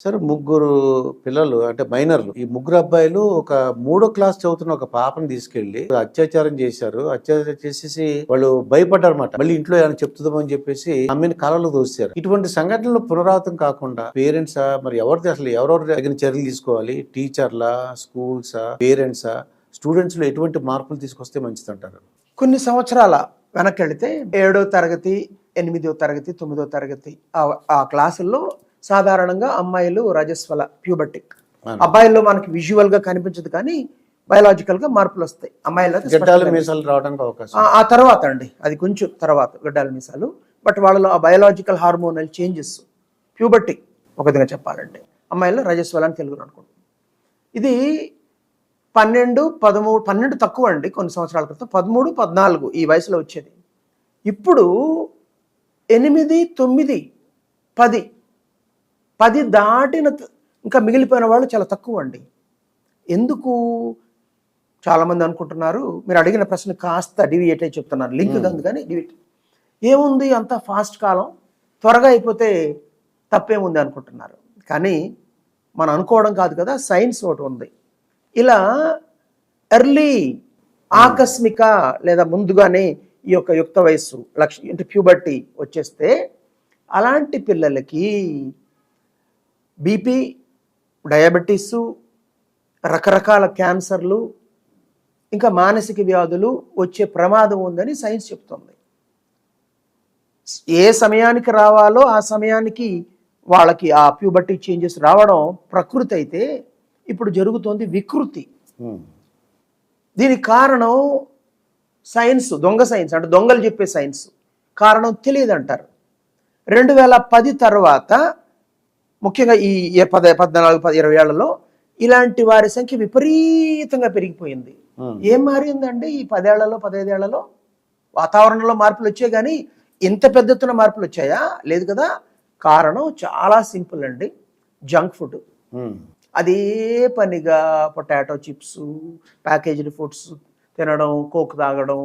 Sir ముగ్గురు పిల్లలు అంటే మైనర్లు. ఈ ముగ్గురు అబ్బాయిలు ఒక మూడో క్లాస్ చదువుతున్న ఒక పాపని తీసుకెళ్ళి అత్యాచారం చేశారు. అత్యాచారం చేసేసి వాళ్ళు భయపడ్డారు అనమాట మళ్ళీ ఇంట్లో ఏమైనా చెప్తుందామని చెప్పేసి అమ్మని కాలంలో దోశారు ఇటువంటి సంఘటనలు పునరావృతం కాకుండా పేరెంట్సా మరి ఎవరిది అసలు ఎవరెవరు తగిన చర్యలు తీసుకోవాలి? టీచర్లా స్కూల్సా పేరెంట్సా? స్టూడెంట్స్లో ఎటువంటి మార్పులు తీసుకొస్తే మంచిది అంటారు కొన్ని సంవత్సరాల వెనక్కి వెళితే ఏడో తరగతి ఎనిమిదో తరగతి తొమ్మిదో తరగతి ఆ- ఆ క్లాసుల్లో సాధారణంగా అమ్మాయిలు రజస్వల ప్యూబర్టిక్. అబ్బాయిల్లో మనకి విజువల్గా కనిపించదు కానీ బయలాజికల్గా మార్పులు వస్తాయి. స్పష్టంగా మీసాలు రావడానికి అవకాశం ఆ- తర్వాత అండి అది కొంచెం తర్వాత గడ్డాల మీసాలు. బట్ వాళ్ళలో ఆ బయలాజికల్ హార్మోనల్ చేంజెస్ ప్యూబర్టీ ఒక విధంగా చెప్పాలంటే. అమ్మాయిల్లో రజస్వల అని తెలుగులో అనుకుంటాం ఇది పన్నెండు పదమూడు పన్నెండు తక్కువ అండి కొన్ని సంవత్సరాల క్రితం. పదమూడు పద్నాలుగు ఈ వయసులో వచ్చేది. ఇప్పుడు ఎనిమిది తొమ్మిది పది పది దాటిన ఇంకా మిగిలిపోయిన వాళ్ళు చాలా తక్కువ అండి ఎందుకు? చాలామంది అనుకుంటున్నారు మీరు అడిగిన ప్రశ్న కాస్త డివియేట్ అయి చెప్తున్నారు. లింక్ ఉంది కానీ డివియేట్ ఏముంది అంత ఫాస్ట్ కాలం? త్వరగా అయిపోతే తప్పేముంది అనుకుంటున్నారు. కానీ మనం అనుకోవడం కాదు కదా సైన్స్ ఒకటి ఉంది. ఇలా ఎర్లీ ఆకస్మిక లేదా ముందుగానే ఈ యొక్క యుక్త వయస్సు లక్ష అంటే ప్యూబర్టీ వచ్చేస్తే అలాంటి పిల్లలకి బీపీ డయాబెటీస్ రకరకాల క్యాన్సర్లు ఇంకా మానసిక వ్యాధులు వచ్చే ప్రమాదం ఉందని సైన్స్ చెప్తుంది. ఏ సమయానికి రావాలో ఆ సమయానికి వాళ్ళకి ఆ ప్యూబర్టీ చేంజెస్ రావడం ప్రకృతి అయితే ఇప్పుడు జరుగుతోంది వికృతి. దీనికి కారణం సైన్స్ దొంగ సైన్స్ అంటే దొంగలు చెప్పే సైన్స్. కారణం తెలియదు అంటారు రెండు వేల పది తర్వాత ముఖ్యంగా ఈ పద పద్నాలుగు పది ఇరవై ఏళ్ళలో ఇలాంటి వారి సంఖ్య విపరీతంగా పెరిగిపోయింది. ఏం మారిందండి ఈ పదేళ్ళలో పదైదేళ్ళలో వాతావరణంలో మార్పులు వచ్చాయి కానీ ఇంత పెద్ద ఎత్తున మార్పులు వచ్చాయా? లేదు కదా. కారణం చాలా సింపుల్ అండి. Junk food. అదే పనిగా పొటాటో చిప్స్ ప్యాకేజ్డ్ ఫుడ్స్ తినడం కోక్ తాగడం.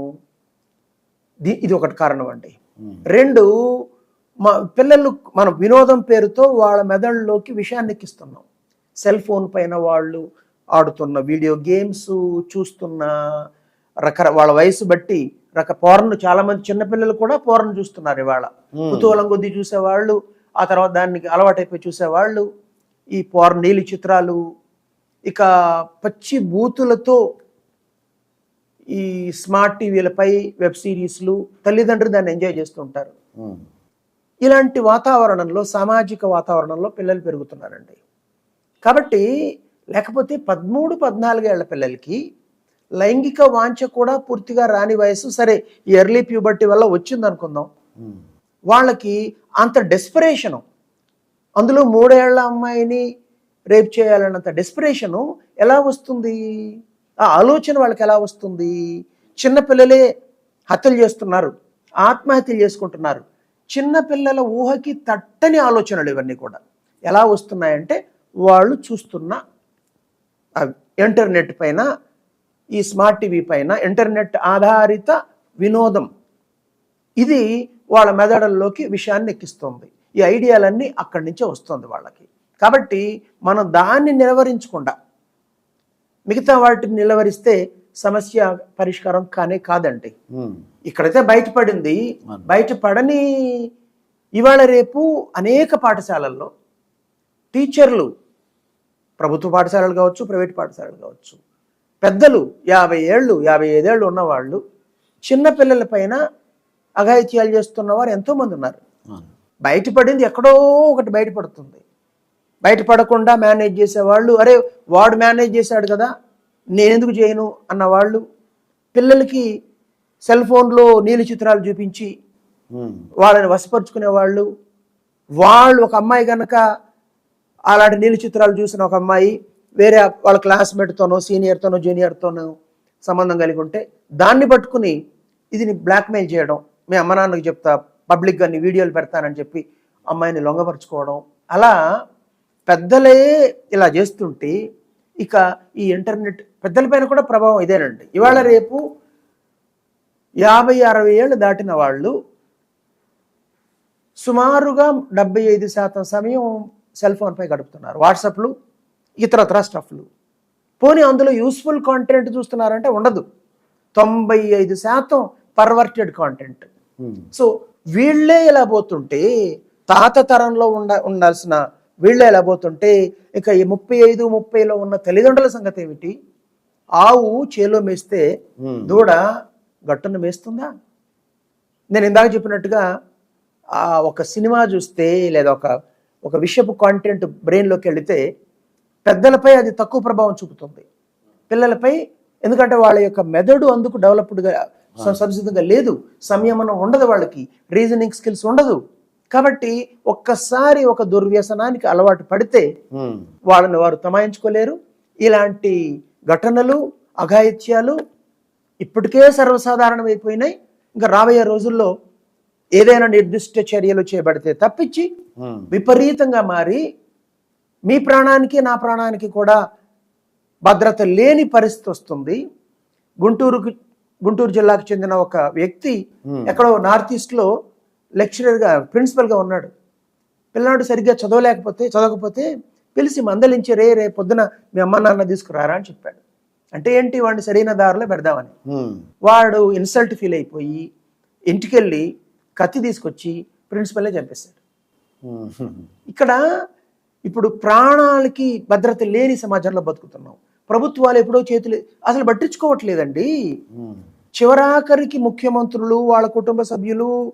ఇది ఒకటి కారణం అండి. రెండు మా పిల్లలు మన వినోదం పేరుతో వాళ్ళ మెదడులోకి విషయాన్ని ఎక్కిస్తున్నాం సెల్ ఫోన్ పైన వాళ్ళు ఆడుతున్న వీడియో గేమ్స్ చూస్తున్న రకర వాళ్ళ వయసు బట్టి రక పోరను చాలా మంది చిన్నపిల్లలు కూడా పోరను చూస్తున్నారు ఇవాళ. కుతూహలం కొద్దీ చూసేవాళ్ళు ఆ తర్వాత దానికి అలవాటైపోయి చూసేవాళ్ళు ఈ పోర్ నీలి చిత్రాలు ఇక పచ్చి బూతులతో ఈ స్మార్ట్ టీవీలపై వెబ్ సిరీస్లు తల్లిదండ్రులు దాన్ని ఎంజాయ్ చేస్తుంటారు. ఇలాంటి వాతావరణంలో సామాజిక వాతావరణంలో పిల్లలు పెరుగుతున్నారండి. కాబట్టి లేకపోతే పదమూడు పద్నాలుగేళ్ళ పిల్లలకి లైంగిక వాంఛ కూడా పూర్తిగా రాని వయసు సరే ఈ ఎర్లీ ప్యూబర్టీ వల్ల వచ్చింది అనుకుందాం. వాళ్ళకి అంత డెస్పరేషను అందులో మూడేళ్ళ అమ్మాయిని రేప్ చేయాలన్నంత డెస్పరేషను ఎలా వస్తుంది? ఆ ఆలోచన వాళ్ళకి ఎలా వస్తుంది? చిన్నపిల్లలే హత్యలు చేస్తున్నారు ఆత్మహత్యలు చేసుకుంటున్నారు. చిన్నపిల్లల ఊహకి తట్టని ఆలోచనలు ఇవన్నీ కూడా. ఎలా వస్తున్నాయంటే వాళ్ళు చూస్తున్న ఇంటర్నెట్ పైన ఈ స్మార్ట్ టీవీ పైన ఇంటర్నెట్ ఆధారిత వినోదం. ఇది వాళ్ళ మెదడుల్లోకి విషయాన్ని ఎక్కిస్తుంది. ఈ ఐడియాలన్నీ అక్కడి నుంచే వస్తుంది వాళ్ళకి. కాబట్టి మనం దాన్ని నిలవరించకుండా మిగతా వాటిని నిలవరిస్తే సమస్య పరిష్కారం కానే కాదండి. ఇక్కడైతే బయటపడింది. బయటపడని ఇవాళ రేపు అనేక పాఠశాలల్లో టీచర్లు ప్రభుత్వ పాఠశాలలు కావచ్చు ప్రైవేట్ పాఠశాలలు కావచ్చు పెద్దలు యాభై ఏళ్ళు యాభై ఐదేళ్ళు ఉన్నవాళ్ళు చిన్న పిల్లల పైన అఘాయిత్యాలు చేస్తున్న వారు ఎంతోమంది ఉన్నారు. బయటపడింది ఎక్కడో ఒకటి బయటపడుతుంది బయటపడకుండా మేనేజ్ చేసేవాళ్ళు అరే వాడు మేనేజ్ చేశాడు కదా నేను ఎందుకు చేయను అన్న వాళ్ళు పిల్లలకి సెల్ ఫోన్లో నీలి చిత్రాలు చూపించి. వాళ్ళని వశపరుచుకునే వాళ్ళు వాళ్ళు ఒక అమ్మాయి కనుక అలాంటి నీలి చిత్రాలు చూసిన ఒక అమ్మాయి వేరే వాళ్ళ క్లాస్మేట్తోనో సీనియర్తోనో జూనియర్తోనో సంబంధం కలిగి ఉంటే దాన్ని పట్టుకుని ఇది బ్లాక్మెయిల్ చేయడం మీ అమ్మ నాన్నకి చెప్తా పబ్లిక్గా నీ వీడియోలు పెడతానని చెప్పి అమ్మాయిని లొంగపరుచుకోవడం అలా పెద్దలే ఇలా చేస్తుంటే ఇక ఈ ఇంటర్నెట్ పెద్దలపైన కూడా ప్రభావం ఇదేనండి. ఇవాళ రేపు యాభై అరవై ఏళ్ళు దాటిన వాళ్ళు సుమారుగా డెబ్బై ఐదు శాతం సమయం సెల్ ఫోన్పై గడుపుతున్నారు. వాట్సాప్లు ఇతరత్ర స్టఫ్లు పోనీ అందులో యూస్ఫుల్ కాంటెంట్ చూస్తున్నారంటే ఉండదు. తొంభై ఐదు శాతం పర్వర్టెడ్ కాంటెంట్. సో వీళ్ళే ఇలా పోతుంటే తాత తరంలో ఉండ ఉండాల్సిన వీళ్ళే ఇలా పోతుంటే ఇక ఈ ముప్పై ఐదు ముప్పైలో ఉన్న తల్లిదండ్రుల సంగతి ఏమిటి? ఆవు చేలో మేస్తే. దూడ గట్టును మేస్తుందా? నేను ఇందాక చెప్పినట్టుగా ఆ ఒక సినిమా చూస్తే లేదా ఒక ఒక విషయపు కాంటెంట్ బ్రెయిన్లోకి వెళితే పెద్దలపై అది తక్కువ ప్రభావం చూపుతుంది. పిల్లలపై ఎందుకంటే వాళ్ళ యొక్క మెదడు అందుకు డెవలప్డ్గా సంసిద్ధంగా లేదు. సంయమనం ఉండదు వాళ్ళకి. రీజనింగ్ స్కిల్స్ ఉండదు. కాబట్టి ఒక్కసారి ఒక దుర్వ్యసనానికి అలవాటు పడితే. వాళ్ళని వారు తమాయించుకోలేరు ఇలాంటి ఘటనలు అఘాయిత్యాలు ఇప్పటికే సర్వసాధారణమైపోయినాయి ఇంకా రాబోయే రోజుల్లో ఏదైనా నిర్దిష్ట చర్యలు చేయబడితే తప్పించి. విపరీతంగా మారి మీ ప్రాణానికి నా ప్రాణానికి కూడా భద్రత లేని పరిస్థితి వస్తుంది గుంటూరుకు గుంటూరు జిల్లాకు చెందిన ఒక వ్యక్తి. ఎక్కడో నార్త్ ఈస్ట్లో లెక్చరర్గా ప్రిన్సిపల్గా ఉన్నాడు. పిల్లాడు సరిగ్గా చదవలేకపోతే చదవకపోతే పిలిచి మందలించి రే రే పొద్దున మీ అమ్మ నాన్న తీసుకురారా? అని చెప్పాడు. అంటే ఏంటి వాడిని సరైన దారిలో పెడదామని. వాడు ఇన్సల్ట్ ఫీల్ అయిపోయి ఇంటికెళ్ళి కత్తి తీసుకొచ్చి ప్రిన్సిపల్నే చంపేశాడు. ఇక్కడ ఇప్పుడు ప్రాణాలకి భద్రత లేని సమాజంలో బతుకుతున్నాం. ప్రభుత్వాలు ఎప్పుడో చేతులు అసలు పట్టించుకోవట్లేదండి. చివరాఖరికి ముఖ్యమంత్రులు వాళ్ళ కుటుంబ సభ్యులు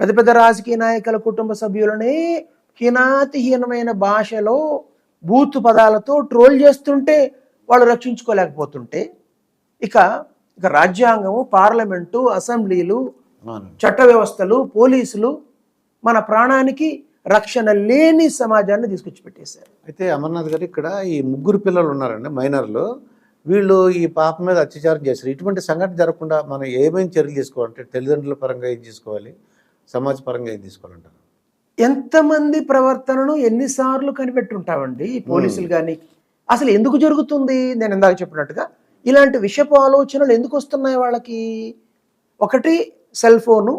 పెద్ద పెద్ద రాజకీయ నాయకుల కుటుంబ సభ్యులనే హీనాతిహీనమైన భాషలో బూతు పదాలతో ట్రోల్ చేస్తుంటే వాళ్ళు రక్షించుకోలేకపోతుంటే ఇక ఇక రాజ్యాంగము పార్లమెంటు అసెంబ్లీలు. చట్ట వ్యవస్థలు పోలీసులు మన ప్రాణానికి రక్షణ లేని సమాజాన్ని తీసుకొచ్చి పెట్టేశారు అయితే అమర్నాథ్ గారు ఇక్కడ ఈ ముగ్గురు పిల్లలు ఉన్నారండి మైనర్లు. వీళ్ళు ఈ పాప మీద అత్యాచారం చేశారు. ఇటువంటి సంఘటన జరగకుండా మనం ఏమేమి చర్యలు తీసుకోవాలంటే తల్లిదండ్రుల పరంగా ఏం తీసుకోవాలి? సమాజ పరంగా ఏం తీసుకోవాలంటారు ఎంతమంది ప్రవర్తనను ఎన్నిసార్లు కనిపెట్టుంటామండి పోలీసులు కానీ అసలు ఎందుకు జరుగుతుంది? నేను ఇందాక చెప్పినట్టుగా ఇలాంటి విషపు ఆలోచనలు ఎందుకు వస్తున్నాయి వాళ్ళకి? ఒకటి సెల్ ఫోను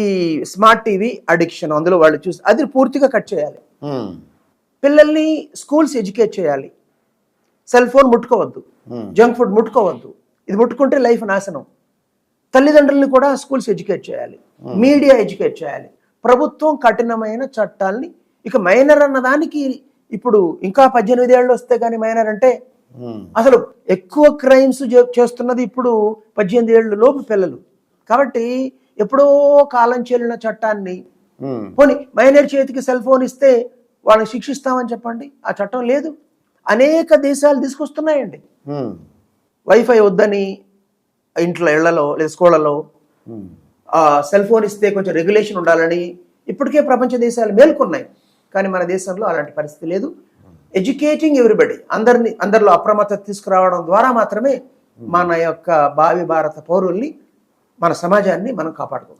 ఈ స్మార్ట్ టీవీ అడిక్షన్ అందులో వాళ్ళు చూసి అది పూర్తిగా కట్ చేయాలి. పిల్లల్ని స్కూల్స్ ఎడ్యుకేట్ చేయాలి. సెల్ ఫోన్ ముట్టుకోవద్దు. జంక్ ఫుడ్ ముట్టుకోవద్దు. ఇది ముట్టుకుంటే లైఫ్ నాశనం. తల్లిదండ్రుల్ని కూడా స్కూల్స్ ఎడ్యుకేట్ చేయాలి. మీడియా ఎడ్యుకేట్ చేయాలి. ప్రభుత్వం కఠినమైన చట్టాల్ని ఇక మైనర్ అన్న దానికి ఇప్పుడు ఇంకా పద్దెనిమిది ఏళ్ళు వస్తే కానీ మైనర్ అంటే. అసలు ఎక్కువ క్రైమ్స్ చేస్తున్నది ఇప్పుడు పద్దెనిమిది ఏళ్ళు లోపు పిల్లలు. కాబట్టి ఎప్పుడో కాలం చెల్లిన చట్టాన్ని. పోనీ మైనర్ చేతికి సెల్ ఫోన్ ఇస్తే వాళ్ళని శిక్షిస్తామని చెప్పండి. ఆ చట్టం లేదు. అనేక దేశాలు తీసుకొస్తున్నాయండి. వైఫై వద్దని ఇంట్లో ఇళ్ళలో లేదా స్కూళ్ళలో సెల్ ఫోన్ ఇస్తే కొంచెం రెగ్యులేషన్ ఉండాలని ఇప్పటికే ప్రపంచ దేశాలు మేల్కొన్నాయి. కానీ మన దేశంలో అలాంటి పరిస్థితి లేదు. ఎడ్యుకేటింగ్ ఎవ్రీబడి అందరిని అందరిలో అప్రమత్తత తీసుకురావడం ద్వారా మాత్రమే మన యొక్క భావి భారత పౌరుల్ని మన సమాజాన్ని మనం కాపాడుకోగలం.